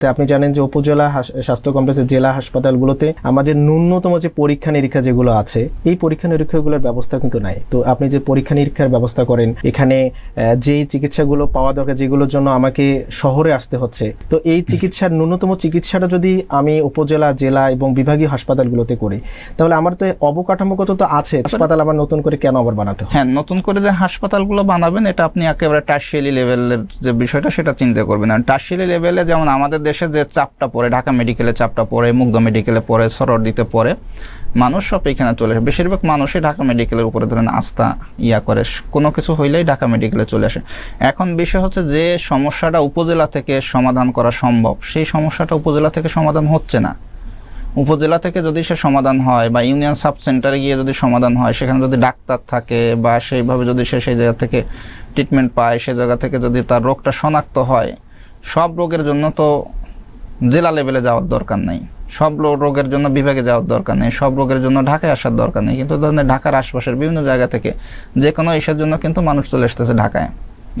তো আপনি জানেন যে উপজেলা স্বাস্থ্য কমপ্লেক্সের জেলা হাসপাতালগুলোতে আমাদের ন্যূনতম যে পরীক্ষা নিরীক্ষা যেগুলো আছে এই পরীক্ষা নিরীক্ষাগুলোর ব্যবস্থা কিন্তু নাই। তো আপনি যে পরীক্ষা নিরীক্ষার ব্যবস্থা করেন এখানে যেই চিকিৎসাগুলো পাওয়া দরকার যেগুলোর জন্য আমাকে শহরে আসতে হচ্ছে তো এই চিকিৎসার ন্যূনতম চিকিৎসাটা যদি আমি উপজেলা জেলা এবং বিভাগীয় হাসপাতালগুলোতে করি তাহলে আমার তো অবকাঠামোগত তো আছে হাসপাতাল আবার নতুন করে কেন আবার বানাতে হয়? হ্যাঁ নতুন করে যে হাসপাতালগুলো বানাবেন এটা আপনি একেবারে টার্সিয়ালি লেভেলের যে বিষয়টা সেটা চিন্তা করবেন। আর টার্সিয়ালি লেভেলে যেমন আমাদের দেশে যে চাপটা পড়ে, ঢাকা মেডিকেলে চাপটা পড়ে, মুগ্ধ মেডিকেলে পড়ে সররদিতে পড়ে, মানুষ সব এখানে চলে আসে। বেশিরভাগ মানুষই ঢাকা মেডিকেলের উপরে ধরেন আস্থা, ইয়া করে। কোনো কিছু হইলেই ঢাকা মেডিকেলে চলে আসে। এখন বিষয় হচ্ছে যে সমস্যাটা উপজেলা থেকে সমাধান করা সম্ভব, সেই সমস্যাটা উপজেলা থেকে সমাধান হচ্ছে না। উপজেলা থেকে যদি সে সমাধান হয় বা ইউনিয়ন সাব সেন্টারে গিয়ে যদি সমাধান হয়, সেখানে যদি ডাক্তার থাকে বা সেইভাবে যদি সে সেই জায়গা থেকে ট্রিটমেন্ট পায়, সে জায়গা থেকে যদি তার রোগটা শনাক্ত হয়, সব রোগের জন্য তো জেলা লেভেলে যাওয়ার দরকার নেই। সব রোগের জন্য বিভাগে যাওয়ার দরকার নেই, সব রোগের জন্য ঢাকায় আসার দরকার নেই। কিন্তু ধরেন ঢাকার আশপাশের বিভিন্ন জায়গা থেকে যে কোনো ইসের জন্য কিন্তু মানুষ চলে আসতেছে ঢাকায়।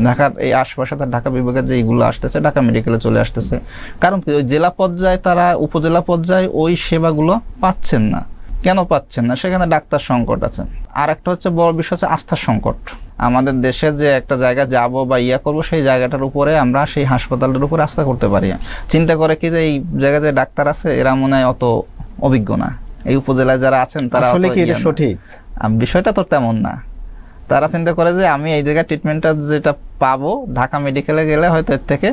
ঢাকার এই আশপাশে তার ঢাকা বিভাগের যে এইগুলো আসতেছে, ঢাকা মেডিকেলে চলে আসতেছে। কারণ কি? ওই জেলা পর্যায়ে তারা, উপজেলা পর্যায়ে ওই সেবাগুলো পাচ্ছেন না। কেন পাচ্ছেন না? সেখানে ডাক্তার সংকট আছে। আর একটা হচ্ছে বড় বিষয় হচ্ছে আস্থার সংকট। আমাদের দেশের যে একটা জায়গা যাব বা ইয়া করব সেই জায়গাটার উপরে আমরা সেই হাসপাতালটার উপরে আস্থা করতে পারি। চিন্তা করে কি যে এই জায়গায় যে ডাক্তার আছে এরা মনে হয় অত অভিজ্ঞ না। এই উপজেলায় যারা আছেন তারা আসলে কি এটা সঠিক? বিষয়টা তো তেমন না। তারা চিন্তা করে যে আমি এই জায়গায় ট্রিটমেন্টটা যেটা পাবো ঢাকা মেডিকেলে গেলে হয়তো এর থেকে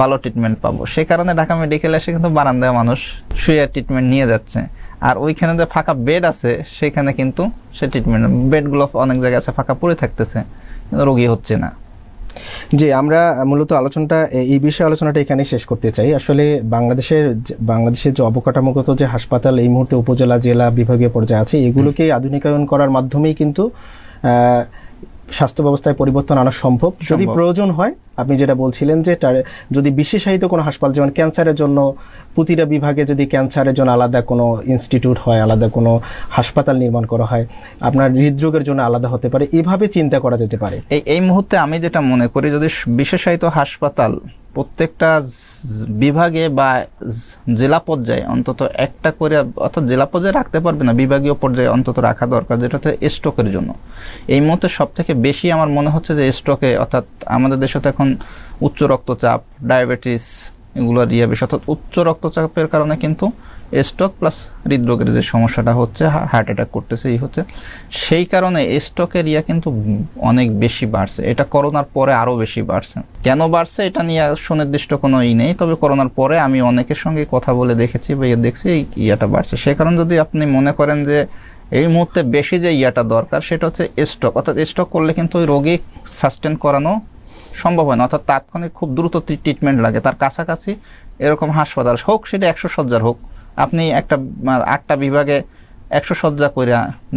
ভালো ট্রিটমেন্ট পাবো। সেই কারণে ঢাকা মেডিকেলে এসে কিন্তু বারান্দায় মানুষ শুয়ে ট্রিটমেন্ট নিয়ে যাচ্ছে। আর ওইখানে যে ফাঁকা বেড আছে, সেখানে কিন্তু সে ট্রিটমেন্ট বেডগুলো অনেক জায়গায় আছে, ফাঁকা পড়ে থাকতেছে। রোগী হচ্ছে না। জি, আমরা মূলত আলোচনাটা, এই বিষয়ে আলোচনাটা এখানেই শেষ করতে চাই। আসলে বাংলাদেশের বাংলাদেশের যে অবকাঠামোগত যে হাসপাতাল, এই মুহূর্তে উপজেলা, জেলা, বিভাগীয় পর্যায়ে আছে, এগুলোকে আধুনিকায়ন করার মাধ্যমেই কিন্তু স্বাস্থ্য ব্যবস্থায় পরিবর্তন আনা সম্ভব। যদি প্রয়োজন হয় আপনি যেটা বলছিলেন যে তার- যদি বিশেষায়িত কোনো হাসপাতাল যেমন ক্যান্সারের জন্য প্রতিটা বিভাগে যদি ক্যান্সারের জন্য আলাদা কোনো ইনস্টিটিউট হয় আলাদা কোনো হাসপাতাল নির্মাণ করা হয় আপনার হৃদরোগের জন্য আলাদা হতে পারে। এভাবে চিন্তা করা যেতে পারে। এই এই মুহূর্তে আমি যেটা মনে করি যদি বিশেষায়িত হাসপাতাল প্রত্যেকটা বিভাগে বা জেলা পর্যায়ে অন্তত একটা করে, অর্থাৎ জেলা পর্যায়ে রাখতে পারবে না, বিভাগীয় পর্যায়ে অন্তত রাখা দরকার, যেটা হচ্ছে স্টকের জন্য। এই মুহূর্তে সব থেকে বেশি আমার মনে হচ্ছে যে স্টকে অর্থাৎ আমাদের দেশে তো এখন উচ্চ রক্তচাপ ডায়াবেটিস এগুলোর ইয়ে বেশি, অর্থাৎ উচ্চ রক্তচাপের কারণে কিন্তু স্ট্রোক প্লাস হৃদরোগের যে সমস্যাটা হচ্ছে হার্ট অ্যাটাক করতেছে, এই হচ্ছে। সেই কারণে স্ট্রোকের ইয়া কিন্তু অনেক বেশি বাড়ছে। এটা করোনার পরে আরও বেশি বাড়ছে। কেন বাড়ছে এটা নিয়ে সুনির্দিষ্ট কোনো ই নেই, তবে করোনার পরে আমি অনেকের সঙ্গে কথা বলে দেখেছি বা ইয়ে দেখছি, এই ইয়াটা বাড়ছে। সে কারণে যদি আপনি মনে করেন যে এই মুহূর্তে বেশি যে ইয়াটা দরকার, সেটা হচ্ছে স্টক অর্থাৎ স্টক করলে কিন্তু ওই রোগী সাস্টেন করানো সম্ভব হয় না। অর্থাৎ তাৎক্ষণিক খুব দ্রুত ট্রিটমেন্ট লাগে। তার কাছাকাছি এরকম হাসপাতাল হোক, সেটা একশো সজ্জার হোক আপনি একটা আটটা বিভাগে একশো সজ্জা করে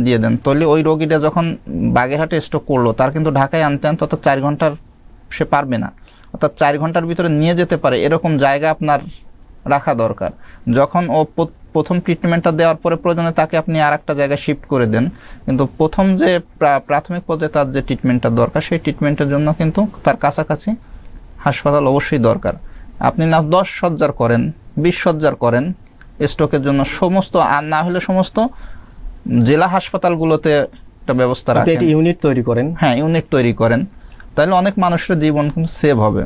দিয়ে দেন। তাহলে ওই রোগীটা যখন বাগেরহাটে স্ট্রোক করল, তার কিন্তু ঢাকায় আনতে আনতে অত চার ঘণ্টার সে পারবে না। অর্থাৎ চার ঘণ্টার ভিতরে নিয়ে যেতে পারে, এরকম জায়গা আপনার রাখা দরকার। যখন ও প্রথম ট্রিটমেন্টটা দেওয়ার পরে প্রয়োজনে তাকে আপনি আর একটা জায়গায় শিফট করে দেন। কিন্তু প্রথম যে প্রাথমিক পর্যায়ে তার যে ট্রিটমেন্টটা দরকার, সেই ট্রিটমেন্টের জন্য কিন্তু তার কাছাকাছি হাসপাতাল অবশ্যই দরকার। আপনি না দশ সজ্জার করেন, বিশ সজ্জার করেন স্ট্রোকের জন্য সমস্ত আর না হলে সমস্ত জেলা হাসপাতালগুলোতে একটা ব্যবস্থা রাখেন। ইউনিট তৈরি করেন। হ্যাঁ ইউনিট তৈরি করেন। তাহলে অনেক মানুষের জীবন কিন্তু সেভ হবে।